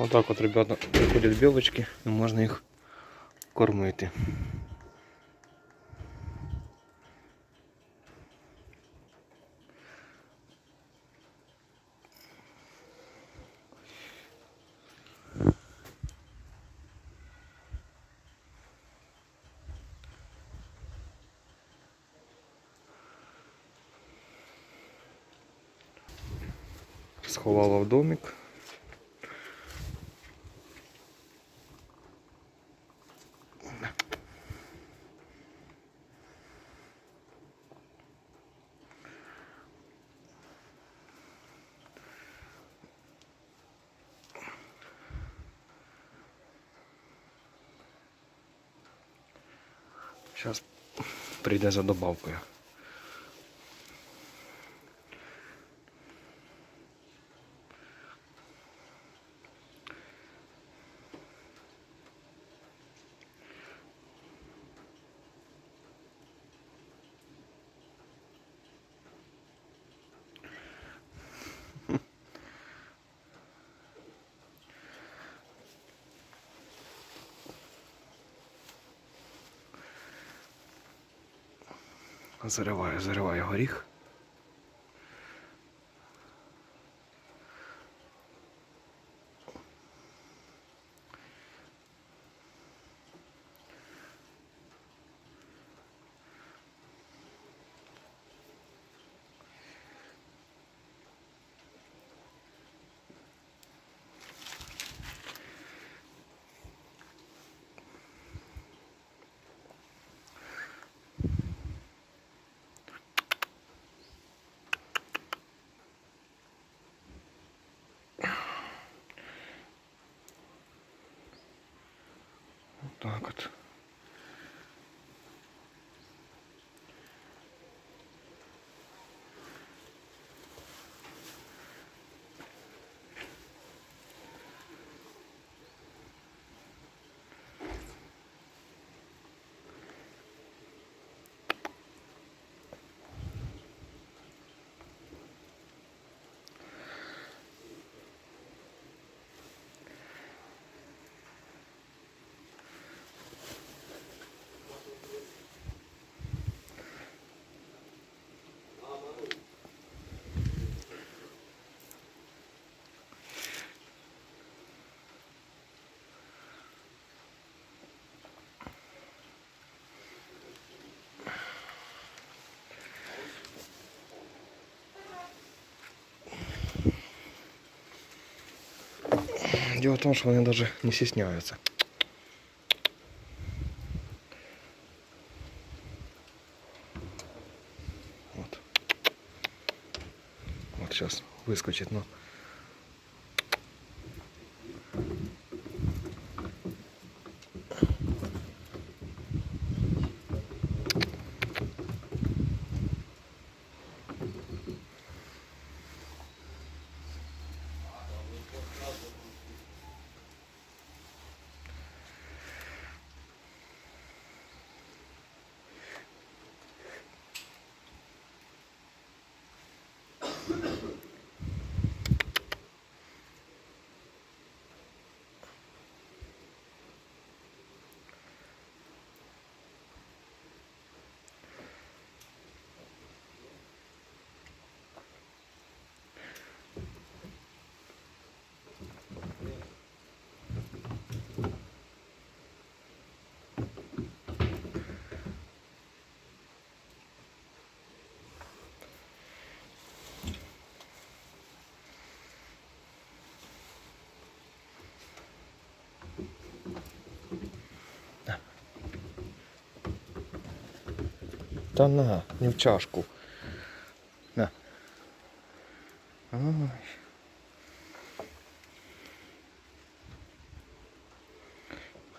Отак от, ребята, приходять білочки і можна їх кормити. Сховала в домик. Зараз прийде за добавкою. Зариваю, зариваю горіх. Так от. Дело в том, что они даже не стесняются. Вот. Вот сейчас выскочит, но... Та на, не в чашку. На. Ой.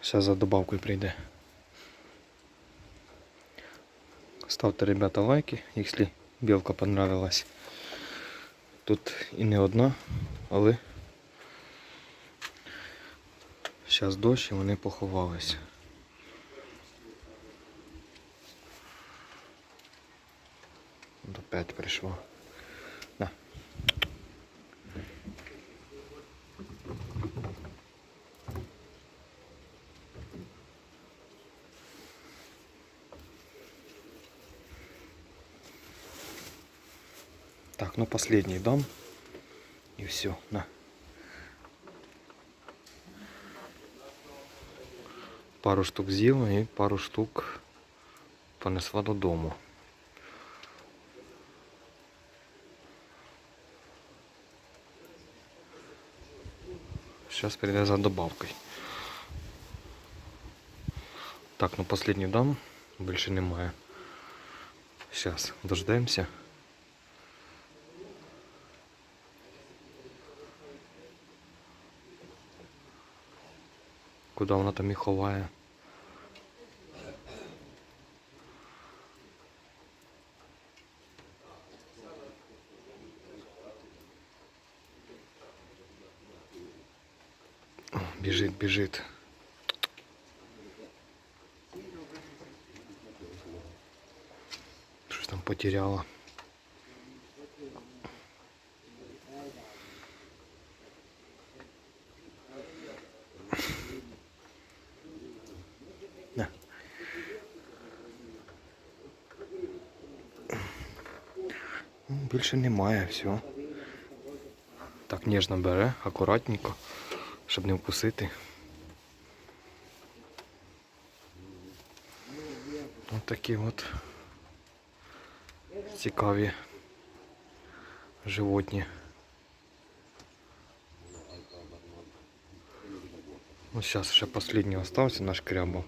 Сейчас за добавкою прийде. Ставте, ребята, лайки, якщо білка понравилась. Тут і не одна, але зараз дощ і вони поховалися. опять пришло. Да. Так, ну последний дом И все, на. Пару штук з'їла и пару штук понесла до додому. Сейчас перейде за добавкой. Так, ну последний дам. Більше немає. Сейчас дождемся. Куди вона там і ховає? Біжить. Щось там потеряла. Ну, Більше немає, все. Так ніжно бере, акуратненько, щоб не вкусити. Такі от цікаві животні. Ну, зараз ще останній остався наш крябо.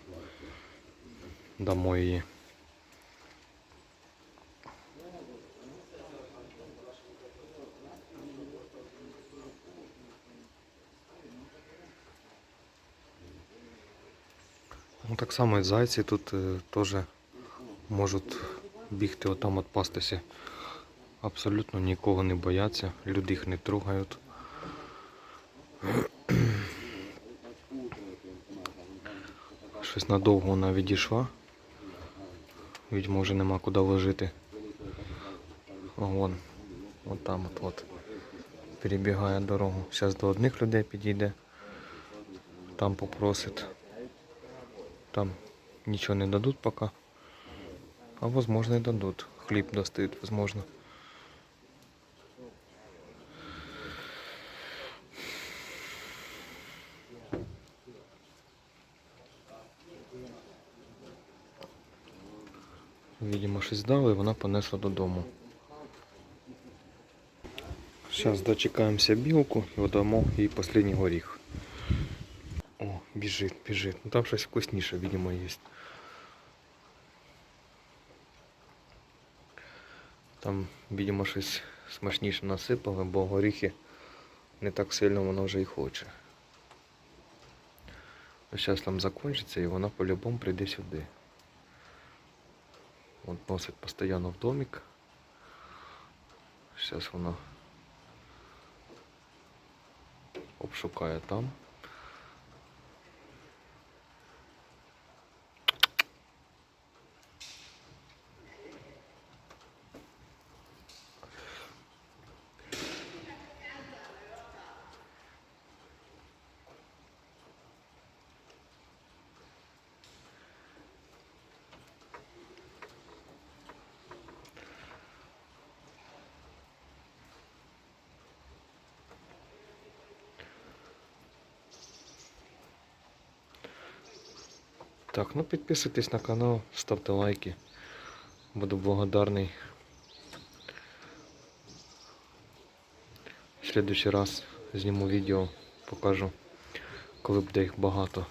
Дамо її. Ну, так само і зайці тут е, теж можуть бігти отам от пастися. Абсолютно нікого не бояться, люди їх не трогають. Щось надовго вона відійшла. Вже нема куди ложити. О, Вон, от там от, от. Перебігає дорогу. Зараз до одних людей підійде. Там попросить. Там нічого не дадуть поки. А возможно и дадут. Хлеб достают, возможно. Видимо, щось дали, і вона понесла додому. Зараз дочекаємося білку і дамо їй останній горіх. О, біжить, біжить. Ну там щось вкусніше, видимо, є. Там, видимо, щось смачніше насипали, бо горіхи не так сильно вона вже і хоче. Зараз там закінчиться і вона по-любому прийде сюди. От носить постійно в домик. Зараз вона обшукає там. Так, ну підписуйтесь на канал, ставте лайки. Буду благодарний. В следующий раз зніму відео, покажу, коли буде їх багато.